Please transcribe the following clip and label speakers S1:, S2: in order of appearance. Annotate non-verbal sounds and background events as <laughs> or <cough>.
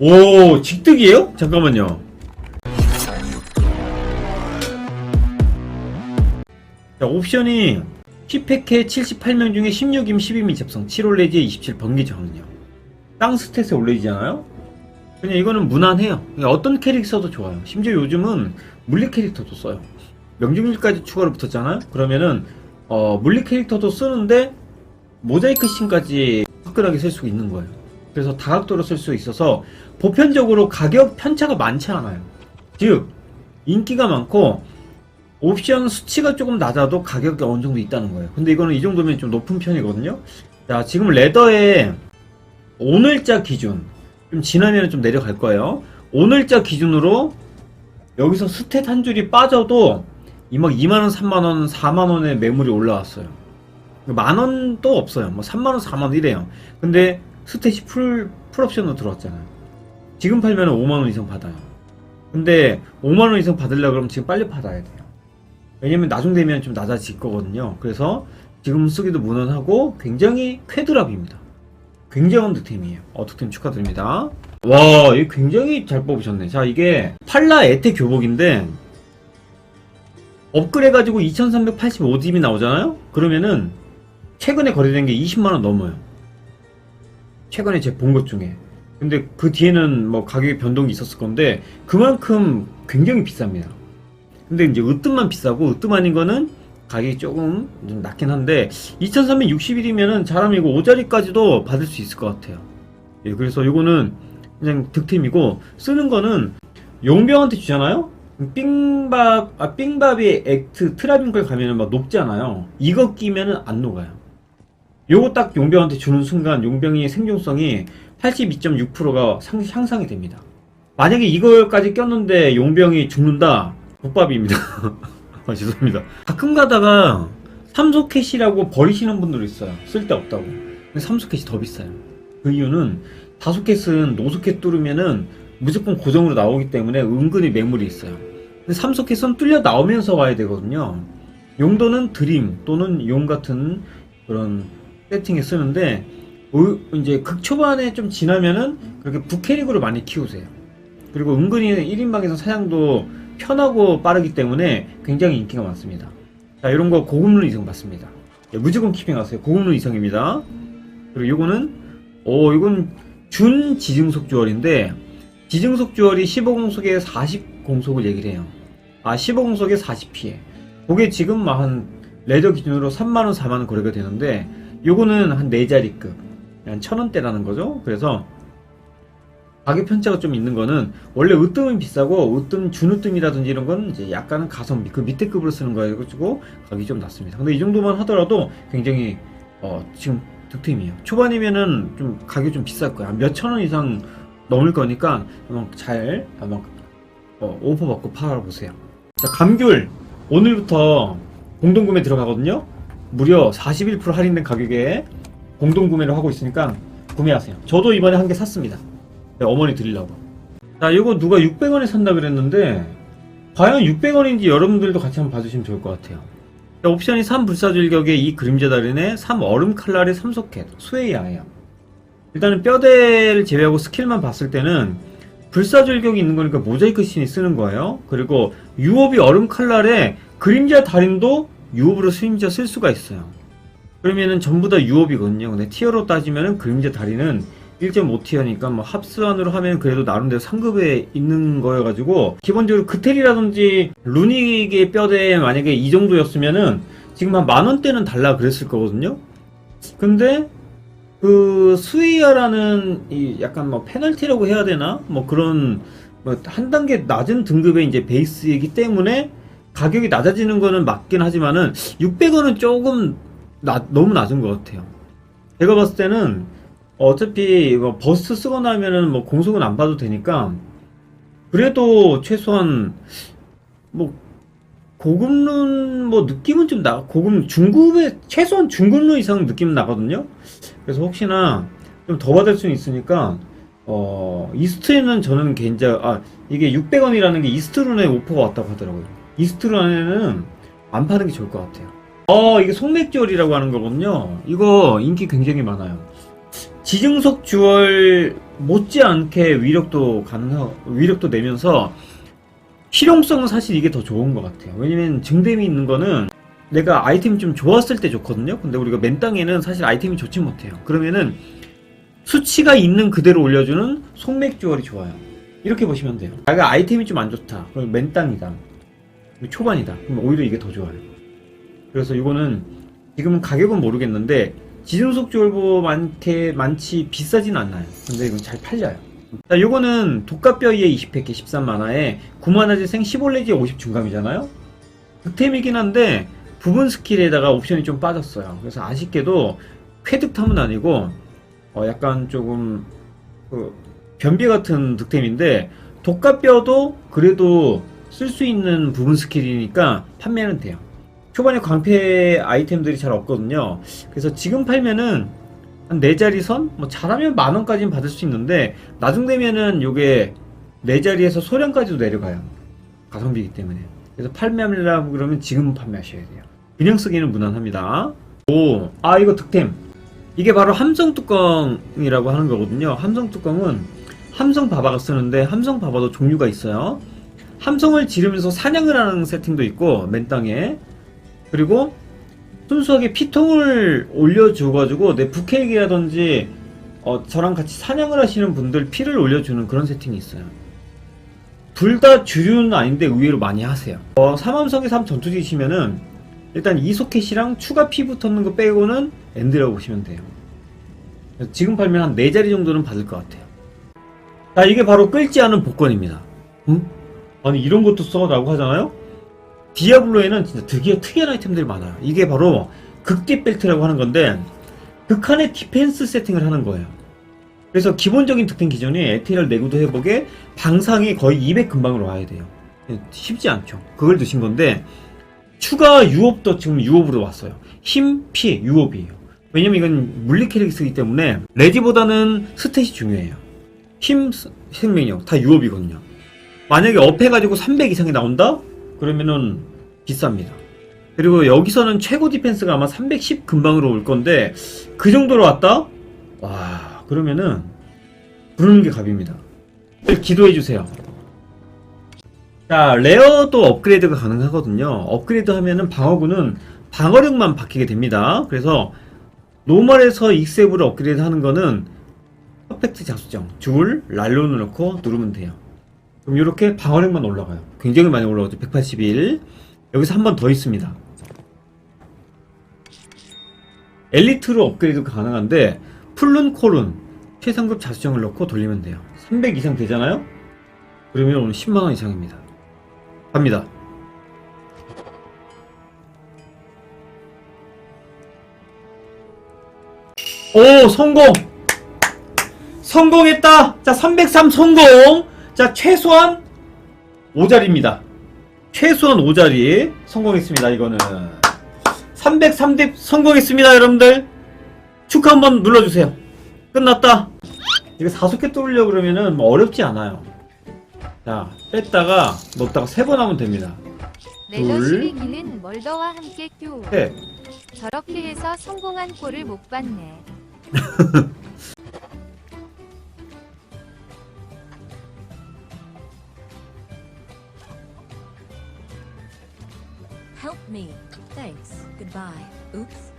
S1: 오 직득이에요? 잠깐만요 자 옵션이 10팩에 78명 중에 16임 12민 접성 7올레지에 27 번개 저항력 땅 스탯에 올레지잖아요? 그냥 이거는 무난해요 그냥 어떤 캐릭 써도 좋아요 심지어 요즘은 물리 캐릭터도 써요 명중률까지 추가로 붙었잖아요? 그러면은 어, 물리 캐릭터도 쓰는데 모자이크 씬까지 화끈하게 쓸 수 있는 거예요 그래서 다각도로 쓸 수 있어서 보편적으로 가격 편차가 많지 않아요 즉 인기가 많고 옵션 수치가 조금 낮아도 가격이 어느 정도 있다는 거예요. 근데 이거는 이 정도면 좀 높은 편이거든요. 자, 지금 레더에 오늘자 기준 좀 지나면 좀 내려갈 거예요. 오늘자 기준으로 여기서 스탯 한 줄이 빠져도 이막 2만원, 3만원, 4만원의 매물이 올라왔어요. 만원도 없어요. 뭐 3만원, 4만원 이래요. 근데 스탯이 풀, 풀옵션으로 들어왔잖아요. 지금 팔면 5만원 이상 받아요. 근데 5만원 이상 받으려고 그러면 지금 빨리 받아야 돼요. 왜냐면 나중 되면 좀 낮아질 거거든요. 그래서 지금 쓰기도 무난하고 굉장히 쾌드랍입니다. 굉장한 득템이에요. 어, 득템 축하드립니다. 와, 이거 굉장히 잘 뽑으셨네. 자, 이게 팔라 에테 교복인데 업그레이드해가지고 2385딥이 나오잖아요? 그러면은 최근에 거래된 게 20만원 넘어요. 최근에 제가 본 것 중에. 근데 그 뒤에는 뭐 가격의 변동이 있었을 건데 그만큼 굉장히 비쌉니다. 근데 이제 으뜸만 비싸고 으뜸 아닌 거는 가격이 조금 좀 낮긴 한데 2360일이면은 잘하면 이거 5자리까지도 받을 수 있을 것 같아요. 예, 그래서 이거는 그냥 득템이고 쓰는 거는 용병한테 주잖아요. 삥밥 아 삥밥이 액트 트라빙걸 가면은 막 녹잖아요. 이거 끼면은 안 녹아요. 요거 딱 용병한테 주는 순간 용병의 생존성이 82.6%가 향상이 됩니다. 만약에 이걸까지 꼈는데 용병이 죽는다 국밥입니다. <laughs> 아, 죄송합니다. 가끔 가다가 삼소캣이라고 버리시는 분들 있어요. 쓸데없다고. 근데 삼소캣이 더 비싸요. 그 이유는 다소캣은 노소캣 뚫으면은 무조건 고정으로 나오기 때문에 은근히 매물이 있어요. 근데 삼소캣은 뚫려 나오면서 와야 되거든요. 용도는 드림 또는 용 같은 그런 세팅에 쓰는데 오- 이제 극초반에 좀 지나면은 그렇게 부캐릭으로 많이 키우세요. 그리고 은근히 1인방에서 사냥도 편하고 빠르기 때문에 굉장히 인기가 많습니다. 자, 이런 거 고급룬 이성 받습니다. 예, 무조건 키핑하세요. 고급룬 이성입니다. 그리고 요거는, 오, 이건 준 지증속 주얼인데, 지증속 주얼이 15공속에 40공속을 얘기를 해요. 아, 15공속에 40피해. 그게 지금 막 한, 레더 기준으로 3만원, 4만원 거래가 되는데, 요거는 한 4자리급. 한 1000원대라는 거죠. 그래서, 가격 편차가 좀 있는 거는 원래 으뜸은 비싸고 으뜸 준으뜸이라든지 이런 건 이제 약간은 가성비 그 밑에 급으로 쓰는 거여 가지고 가격이 좀 낮습니다. 근데 이 정도만 하더라도 굉장히 어 지금 득템이에요. 초반이면은 좀 가격이 좀 비쌀 거야. 몇천 원 이상 넘을 거니까 한번 잘 한번 어, 오퍼 받고 팔아 보세요. 자 감귤 오늘부터 공동 구매 들어가거든요. 무려 41% 할인된 가격에 공동 구매를 하고 있으니까 구매하세요. 저도 이번에 한 개 샀습니다. 네, 어머니 드리려고. 자, 이거 누가 600원에 산다 그랬는데, 과연 600원인지 여러분들도 같이 한번 봐주시면 좋을 것 같아요. 자, 옵션이 3 불사줄격의 이 그림자 달인의 3 얼음 칼날의 3소켓, 수에야예요. 일단은 뼈대를 제외하고 스킬만 봤을 때는 불사줄격이 있는 거니까 모자이크 씬이 쓰는 거예요. 그리고 유업이 얼음 칼날에 그림자 달인도 유업으로 심지어 쓸 수가 있어요. 그러면은 전부 다 유업이거든요. 근데 티어로 따지면은 그림자 달인은 1.5티어니까 뭐 합수안으로 하면 그래도 나름대로 상급에 있는 거여가지고 기본적으로 그텔이라든지 루닉의 뼈대 만약에 이 정도였으면은 지금 한 만원대는 달라 그랬을 거거든요. 근데 그 스위어라는 이 약간 뭐 페널티라고 해야 되나 뭐 그런 뭐 한 단계 낮은 등급의 이제 베이스이기 때문에 가격이 낮아지는 거는 맞긴 하지만은 600원은 조금 낮- 너무 낮은 것 같아요. 제가 봤을 때는 어차피 뭐 버스트 쓰거나 하면은 뭐 공속은 안 봐도 되니까 그래도 최소한 뭐 고급룬 뭐 느낌은 좀 나, 고급 중급의 최소한 중급룬 이상 느낌은 나거든요. 그래서 혹시나 좀 더 받을 수는 있으니까 어 이스트에는 저는 개인적 아 이게 600원이라는 게 이스트룬에 오퍼가 왔다고 하더라고요. 이스트룬에는 안 파는 게 좋을 것 같아요. 어 이게 송맥절이라고 하는 거거든요. 이거 인기 굉장히 많아요. 지증석 주얼 못지않게 위력도 가능하고 위력도 내면서 실용성은 사실 이게 더 좋은 것 같아요. 왜냐면 증댐이 있는 거는 내가 아이템이 좀 좋았을 때 좋거든요. 근데 우리가 맨 땅에는 사실 아이템이 좋지 못해요. 그러면은 수치가 있는 그대로 올려주는 속맥 주얼이 좋아요. 이렇게 보시면 돼요. 내가 아이템이 좀 안 좋다. 그럼 맨 땅이다. 초반이다. 그럼 오히려 이게 더 좋아요. 그래서 이거는 지금은 가격은 모르겠는데 지중속 주얼보 많게 많지 비싸진 않아요. 근데 이건 잘 팔려요. 자, 요거는 독가뼈이에 20팩에 13만화에 9만화 재생 15레지 50 중감이잖아요. 득템이긴 한데 부분 스킬에다가 옵션이 좀 빠졌어요. 그래서 아쉽게도 쾌득탐은 아니고 어, 약간 조금 그 변비 같은 득템인데 독가뼈도 그래도 쓸 수 있는 부분 스킬이니까 판매는 돼요. 초반에 광패 아이템들이 잘 없거든요. 그래서 지금 팔면은 한네 자리 선? 뭐 잘하면 만 원까지는 받을 수 있는데 나중 되면은 요게 네 자리에서 소량까지도 내려가요. 가성비이기 때문에. 그래서 판매하려고 그러면 지금 판매하셔야 돼요. 그냥 쓰기는 무난합니다. 오, 아 이거 득템. 이게 바로 함성 뚜껑이라고 하는 거거든요. 함성 뚜껑은 함성 바바가 쓰는데 함성 바바도 종류가 있어요. 함성을 지르면서 사냥을 하는 세팅도 있고 맨 땅에 그리고 순수하게 피통을 올려줘가지고 내 부캐기라든지 어, 저랑 같이 사냥을 하시는 분들 피를 올려주는 그런 세팅이 있어요. 둘 다 주류는 아닌데 의외로 많이 하세요. 어, 삼함성의 3 전투지시면은 일단 이소켓이랑 추가 피 붙었는 거 빼고는 엔드라고 보시면 돼요. 지금 팔면 한 4자리 정도는 받을 것 같아요. 자, 이게 바로 끌지 않은 복권입니다. 응? 아니, 이런 것도 써? 라고 하잖아요? 디아블로에는 진짜 되게 특이한 아이템들이 많아요. 이게 바로 극딥 벨트라고 하는 건데, 극한의 디펜스 세팅을 하는 거예요. 그래서 기본적인 득템 기준이 에테리얼 내구도 회복에 방상이 거의 200 근방으로 와야 돼요. 쉽지 않죠. 그걸 드신 건데, 추가 유업도 지금 유업으로 왔어요. 힘, 피, 유업이에요. 왜냐면 이건 물리 캐릭이기 때문에 레디보다는 스탯이 중요해요. 힘, 생명력 다 유업이거든요. 만약에 업해가지고 300 이상이 나온다? 그러면은 비쌉니다. 그리고 여기서는 최고 디펜스가 아마 310 근방으로 올 건데 그 정도로 왔다? 와 그러면은 부르는 게 갑입니다. 기도해 주세요. 자 레어도 업그레이드가 가능하거든요. 업그레이드 하면은 방어구는 방어력만 바뀌게 됩니다. 그래서 노멀에서 익셉으로 업그레이드 하는 거는 퍼펙트 자수정 줄 랄론을 넣고 누르면 돼요. 그럼 이렇게 방어력만 올라가요. 굉장히 많이 올라가죠. 181. 여기서 한 번 더 있습니다. 엘리트로 업그레이드 가능한데 풀룬 콜룬 최상급 자수정을 넣고 돌리면 돼요. 300 이상 되잖아요? 그러면 오늘 10만원 이상입니다. 갑니다. 오 성공! 성공했다! 자 303 성공! 자 최소한 5자리입니다. 최소한 5자리 성공했습니다. 이거는 303대 성공했습니다. 여러분들 축하 한번 눌러주세요. 끝났다. 이거 사소켓 뚫으려 그러면은 뭐 어렵지 않아요. 자 뺐다가 넣었다가 세 번 하면 됩니다. 둘.
S2: 시리기는 멀더와 함께 큐.
S1: 셋.
S2: 저렇게 해서 성공한 꼴을 못 봤네. <laughs>
S3: Help me. Thanks. Goodbye. Oops.